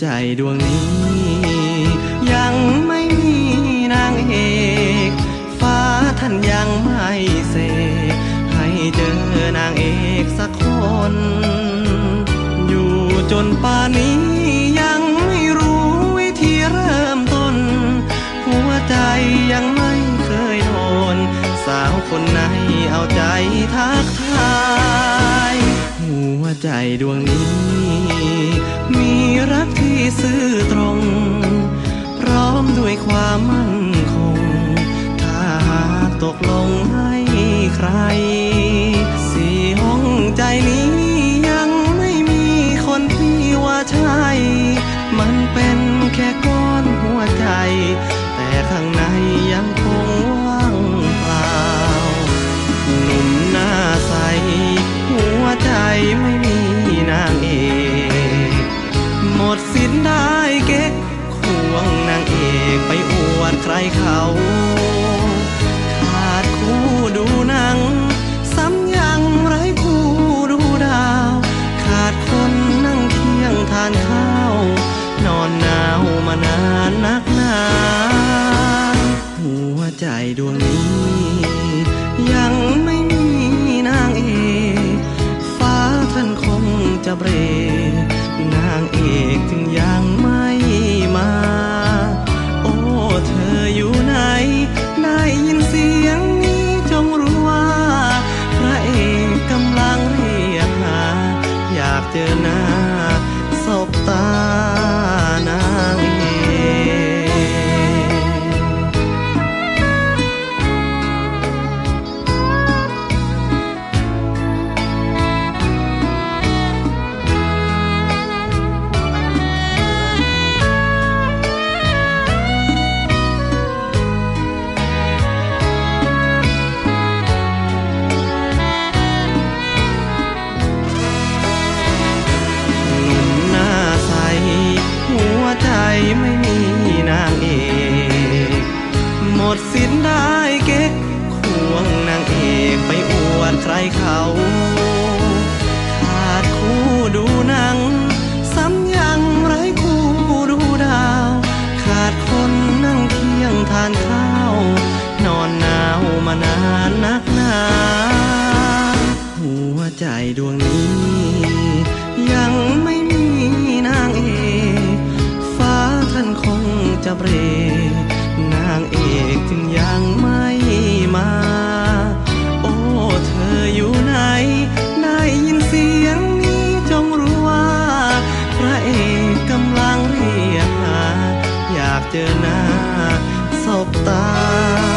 ใจดวงนี้ ยังไม่มีนางเอก ฟ้าท่านยังไม่เสกให้เจอนางเอกสักคน อยู่จนป่านนี้ยังไม่รู้วิธีเริ่มต้น หัวใจยังไม่เคยโดน สาวคนไหนเอาใจทักทายหัวใจดวงนี้ มีรัก ตกลงให้ใคร สี่ห้องใจนี้ยังไม่มีคนที่ว่าใช่ มันเป็นแค่ก้อนหัวใจ แต่ข้างในยังคงว่างเปล่า หนุ่มหน้าใส หัวใจไม่มีนางเอกหมดสิ้นได้เก๊กควงนางเอกไปอวดใครเขาานข้าว นอนหนาวมานานนักหนาหัวใจดวงนี้ ยังไม่มีนางเอกฟ้าท่านคงจะเบรกนางเอกจึงยังไม่มา โอ้เธออยู่ไหน ได้ยินเสียงนี้จงรู้ว่า พระเอกกำลังเรียกหา อยากเจอหน้า สานข้าวนอนหนาวมานานนักหนาหัวใจดวงนี้ ยังไม่มีนางเอกฟ้าท่านคงจะเบรกนางเอกจึงยังไม่มา โอ้เธออยู่ไหน ได้ยินเสียงนี้จงรู้ว่า พระเอกกำลังเรียกหา อยากเจอหน้า บตา